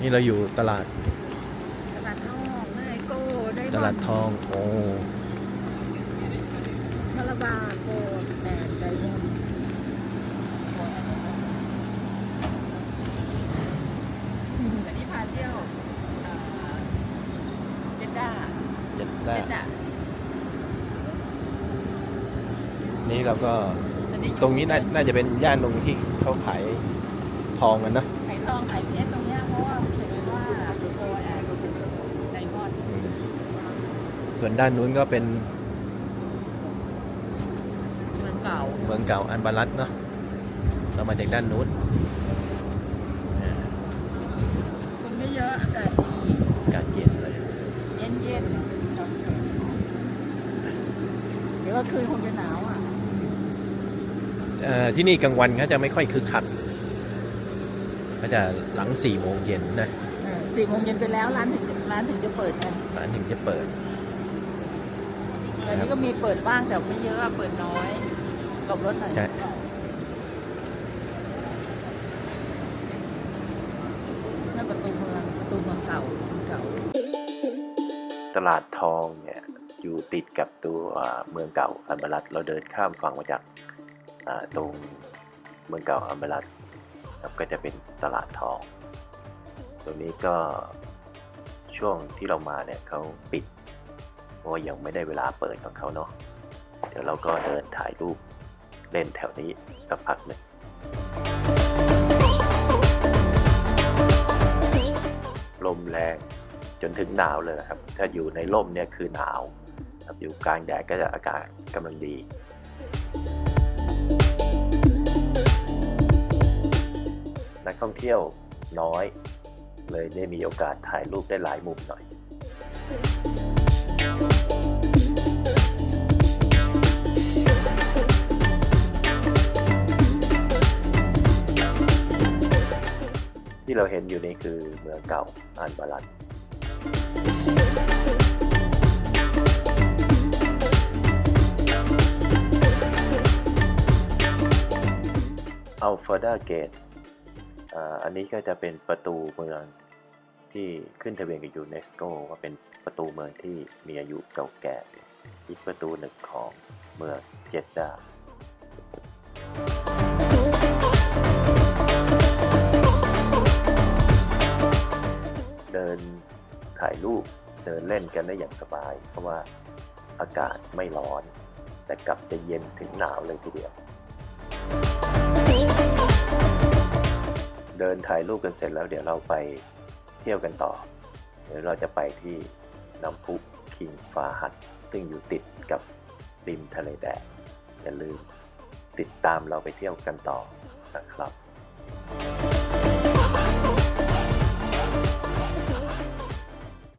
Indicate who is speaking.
Speaker 1: นี่เราอยู่ตลาด
Speaker 2: ตลาดทองไนโก้ได้
Speaker 1: ตลาดทอง โอ้
Speaker 2: คาราบาโกดแอนไดมอนด์อันนี้พาเที่ยวเอ่อเจดด้า
Speaker 1: เจ็ดได้
Speaker 2: เจดด้า
Speaker 1: นี่เราก็
Speaker 2: อัอยู่
Speaker 1: ตรงนี้น่าน่าจะเป็นย่านตรงที่เขาขายทองกันเนอะ
Speaker 2: ไข่ทองไข่เพชรตรงเนี้ยเพราะว่าเขียนไว้ว่าโกดแอนไดมอนด์
Speaker 1: อืม ส่วนด้านนู้นก็เป็น
Speaker 2: เมืองเก่า
Speaker 1: เมืองเก่าอันบารัตเนาะเรามาจากด้านนู้น
Speaker 2: คนไม่เยอะอากาศดี
Speaker 1: อากาศเย็นเลย
Speaker 2: เย็นเย็นๆเดี๋ยวก็คืนคงจะหนาวอะ
Speaker 1: เอ่อที่นี่กลางวันเขาจะไม่ค่อยคึกคักเขาจะหลังสี่โมงเย็นนะ
Speaker 2: สี่โมงเย็นไปแล้วร้านถึงจะร้านถึงจะเปิดกัน
Speaker 1: ร้านถึงจะเปิด
Speaker 2: แต่นี้ก็มีเปิดบ้างแต่ไม่เยอะอะเปิดน้อยหลบรถหน่อย
Speaker 1: ใช่
Speaker 2: นั่นประตูเมืองประตูเมืองเก่าเมืองเก่า
Speaker 1: ตลาดทองเนี่ยอยู่ติดกับตัวเมืองเก่าอันบารัตเราเดินข้ามฝั่งมาจากอ่าตรงเมืองเก่าอันบารัตครับก็จะเป็นตลาดทอง ตรงนี้ก็ช่วงที่เรามาเนี่ยเขาปิดเพ ราะยังไม่ได้เวลาเปิดของเขาเนาะเดี๋ยวเราก็เดินถ่ายรูปเล่นแถวนี้สักพักหนึ่งลมแรงจนถึงหนาวเลยนะครับ ถ้าอยู่ในร่มเนี่ยคือหนาวครับอยู่กลางแดดก็จะอากาศกำลังดี นักท่องเที่ยวน้อย เลยได้มีโอกาสถ่ายรูปได้หลายมุมหน่อย ที่เราเห็นอยู่นี่คือเมืองเก่าอันบาลันอัลฟาดาเกตอันนี้ก็จะเป็นประตูเมืองที่ขึ้นทะเบียนกับยูเนสโกว่าเป็นประตูเมืองที่มีอายุเก่าแก่ อีกประตูหนึ่งของเมืองเจดดา ถ่ายรูปเดินเล่นกันได้อย่างสบาย เพราะว่าอากาศไม่ร้อน แต่กลับจะเย็นถึงหนาวเลยทีเดียว เดินถ่ายรูปกันเสร็จแล้วเดี๋ยวเราไปเที่ยวกันต่อเดี๋ยวเราจะไปที่น้ำพุคิงฟาหัดซึ่งอยู่ติดกับริมทะเลแดงอย่าลืมติดตามเราไปเที่ยวกันต่อนะครับ